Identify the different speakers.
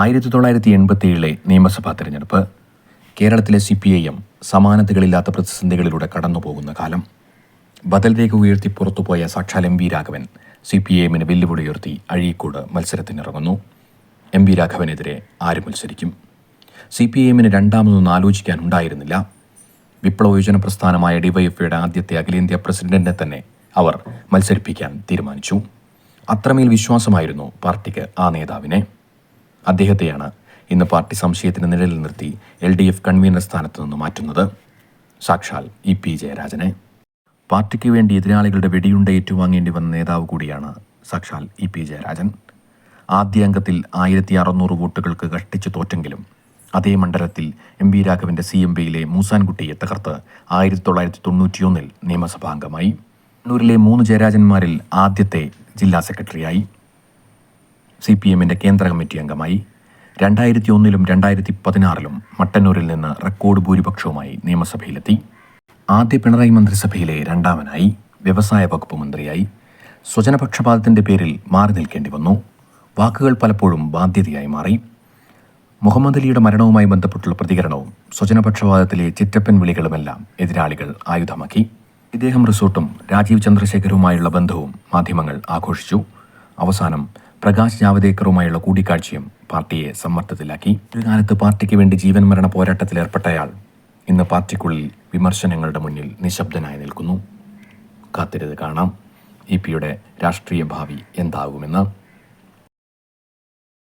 Speaker 1: ആയിരത്തി തൊള്ളായിരത്തി എൺപത്തിയേഴിലെ നിയമസഭാ തെരഞ്ഞെടുപ്പ് കേരളത്തിലെ സി പി ഐ എം സമാനതകളില്ലാത്ത പ്രതിസന്ധികളിലൂടെ കടന്നുപോകുന്ന കാലം. ബദൽ രേഖ ഉയർത്തി പുറത്തുപോയ സാക്ഷാൽ M V Raghavan C P I എമ്മിന് വെല്ലുവിളി ഉയർത്തി അഴീക്കോട് മത്സരത്തിനിറങ്ങുന്നു. എം വി രാഘവനെതിരെ ആര് മത്സരിക്കും? സി പി ഐ എമ്മിന് രണ്ടാമതൊന്നും ആലോചിക്കാനുണ്ടായിരുന്നില്ല. വിപ്ലവയോജന പ്രസ്ഥാനമായ ഡിവൈഎഫ്ഐയുടെ ആദ്യത്തെ അഖിലേന്ത്യാ പ്രസിഡന്റിനെ തന്നെ അവർ മത്സരിപ്പിക്കാൻ തീരുമാനിച്ചു. അത്രമേൽ വിശ്വാസമായിരുന്നു പാർട്ടിക്ക് ആ നേതാവിനെ. അദ്ദേഹത്തെയാണ് ഇന്ന് പാർട്ടി സംശയത്തിന് നിഴലിൽ നിർത്തി എൽ ഡി എഫ് കൺവീനർ സ്ഥാനത്ത് നിന്ന് മാറ്റുന്നത്. സാക്ഷാൽ ഇ പി ജയരാജനെ. പാർട്ടിക്ക് വേണ്ടി എതിരാളികളുടെ വെടിയുണ്ട ഏറ്റുവാങ്ങേണ്ടി വന്ന നേതാവ് കൂടിയാണ് സാക്ഷാൽ ഇ പി ജയരാജൻ. ആദ്യ അംഗത്തിൽ ആയിരത്തി അറുന്നൂറ് വോട്ടുകൾക്ക് കഷ്ടിച്ച് തോറ്റെങ്കിലും അതേ മണ്ഡലത്തിൽ എം വി രാഘവന്റെ സി എം പിയിലെ മൂസാൻകുട്ടിയെ തകർത്ത് ആയിരത്തി തൊള്ളായിരത്തി തൊണ്ണൂറ്റിയൊന്നിൽ നിയമസഭാംഗമായി. കണ്ണൂരിലെ മൂന്ന് ജയരാജന്മാരിൽ ആദ്യത്തെ ജില്ലാ സെക്രട്ടറിയായി. സി പി എമ്മിന്റെ കേന്ദ്ര കമ്മിറ്റി അംഗമായി രണ്ടായിരത്തി ഒന്നിലും രണ്ടായിരത്തി പതിനാറിലും മട്ടന്നൂരിൽ നിന്ന് റെക്കോർഡ് ഭൂരിപക്ഷവുമായി നിയമസഭയിലെത്തി. ആദ്യ പിണറായി മന്ത്രിസഭയിലെ രണ്ടാമനായി വ്യവസായ വകുപ്പ് മന്ത്രിയായി. സ്വജനപക്ഷപാതത്തിന്റെ പേരിൽ മാറി നിൽക്കേണ്ടി വന്നു. വാക്കുകൾ പലപ്പോഴും ബാധ്യതയായി മാറി. മുഹമ്മദ് അലിയുടെ മരണവുമായി ബന്ധപ്പെട്ടുള്ള പ്രതികരണവും സ്വജനപക്ഷപാതത്തിലെ ചിറ്റപ്പൻ വിളികളുമെല്ലാം എതിരാളികൾ ആയുധമാക്കി. ഇദ്ദേഹം റിസോർട്ടും രാജീവ് ചന്ദ്രശേഖരവുമായുള്ള ബന്ധവും മാധ്യമങ്ങൾ ആഘോഷിച്ചു. അവസാനം പ്രകാശ് ജാവദേക്കറുമായുള്ള കൂടിക്കാഴ്ചയും പാർട്ടിയെ സമ്മർദ്ദത്തിലാക്കി. ഒരു കാലത്ത് പാർട്ടിക്ക് വേണ്ടി ജീവൻ മരണ പോരാട്ടത്തിൽ ഏർപ്പെട്ടയാൾ ഇന്ന് പാർട്ടിക്കുള്ളിൽ വിമർശനങ്ങളുടെ മുന്നിൽ നിശബ്ദനായി നിൽക്കുന്നു. കാത്തിരുത് കാണാം. ഇ പിയുടെ രാഷ്ട്രീയ ഭാവി എന്താകുമെന്ന്